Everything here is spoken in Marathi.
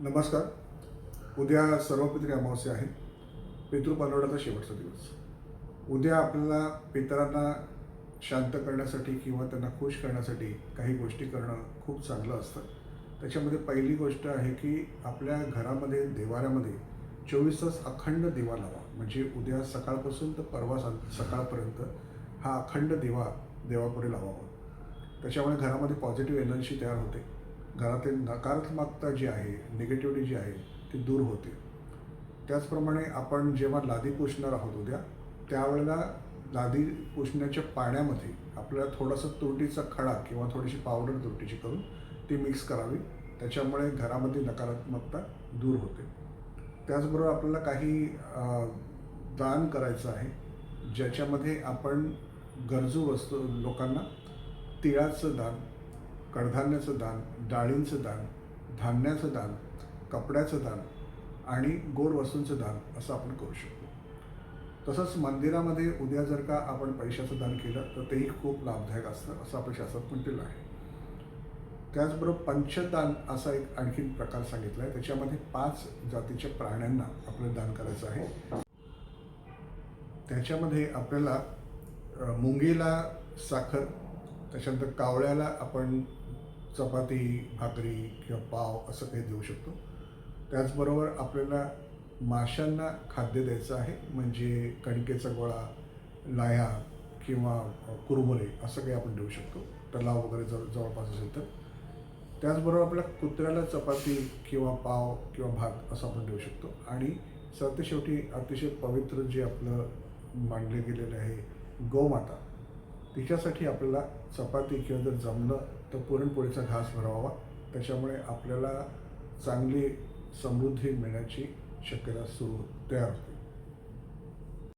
नमस्कार. उद्या सर्वपित्री अमावस्या आहे. पितृपनवडाचा शेवटचा दिवस. उद्या आपल्याला पितरांना शांत करण्यासाठी किंवा त्यांना खुश करण्यासाठी काही गोष्टी करणं खूप चांगलं असतं. त्याच्यामध्ये पहिली गोष्ट आहे की आपल्या घरामध्ये देवाऱ्यामध्ये चोवीस तास अखंड दिवा लावा. म्हणजे उद्या सकाळपासून तर परवा सा सकाळपर्यंत हा अखंड दिवा देवापुढे लावावा. त्याच्यामुळे घरामध्ये पॉझिटिव्ह एनर्जी तयार होते. घरातील नकारात्मकता जी आहे निगेटिव्हिटी जी आहे ती दूर होते. त्याचप्रमाणे आपण जेव्हा लादी पुसणार आहोत उद्या त्यावेळेला लादी पुसण्याच्या पाण्यामध्ये आपल्याला थोडासा तुरटीचा खडा किंवा थोडीशी पावडर तुरटीची करून ती मिक्स करावी. त्याच्यामुळे घरामध्ये नकारात्मकता दूर होते. त्याचबरोबर आपल्याला काही दान करायचं आहे ज्याच्यामध्ये आपण गरजू वस्तू लोकांना तिळाचं दान कडधान्याचं दान डाळींचं दान धान्याचं दान कपड्याचं दान आणि गोड वस्तूंचं दान असं आपण करू शकतो. तसंच मंदिरामध्ये उद्या जर का आपण पैशाचं दान केलं तर तेही खूप लाभदायक असतं असं आपल्या शास्त्रात म्हटलेलं आहे. त्याचबरोबर पंचदान असा एक आणखीन प्रकार सांगितला आहे. त्याच्यामध्ये पाच जातीच्या प्राण्यांना आपलं दान करायचं आहे. त्याच्यामध्ये आपल्याला मुंगीला साखर त्याच्यानंतर कावळ्याला आपण चपाती भाकरी किंवा पाव असं काही देऊ शकतो. त्याचबरोबर आपल्याला माशांना खाद्य द्यायचं आहे म्हणजे कणकेचा गोळा लाया किंवा कुरमुरे असं काही आपण देऊ शकतो. तलाव वगैरे जवळ जवळपास असेल तर. त्याचबरोबर आपल्या कुत्र्याला चपाती किंवा पाव किंवा भात असं आपण देऊ शकतो. आणि सरते शेवटी अतिशय पवित्र जे आपलं मांडले गेलेलं आहे गोमाता तिच्यासाठी आपल्याला चपाती किंवा जर जमलं तर पुरणपोळीचा घास भरवावा. त्याच्यामुळे आपल्याला चांगली समृद्धी मिळण्याची शक्यता सुरू तयार होते.